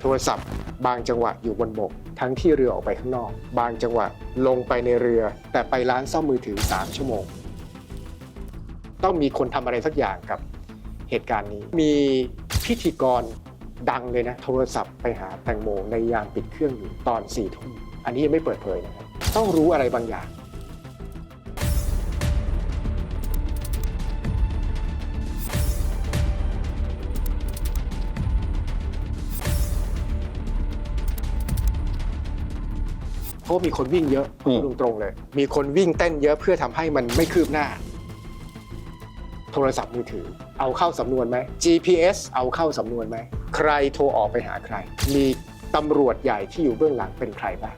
โทรศัพท์ บางจังหวะอยู่บนบก ทั้งที่เรือออกไปข้างนอก บางจังหวะลงไปในเรือ แต่ไปร้านซ่อมมือถือ 3 ชั่วโมง ต้องมีคนทำอะไรสักอย่างกับเหตุการณ์นี้ มีพิธีกรดังเลยนะ โทรศัพท์ไปหาแตงโมในยามปิดเครื่องอยู่ตอน4ี่ทุ่มอันนี้ยังไม่เปิดเผยนะครับต้องรู้อะไรบางอย่าง ราะว่ามีคนวิ่งเยอะอืม พูดตรงๆเลย มีคนวิ่งเต้นเยอะเพื่อทำให้มันไม่คืบหน้า โทรศัพท์มือถือ เอาเข้าสำนวนไหม GPS เอาเข้าสำนวนไหม ใครโทรออกไปหาใคร มีตำรวจใหญ่ที่อยู่เบื้องหลังเป็นใครบ้าง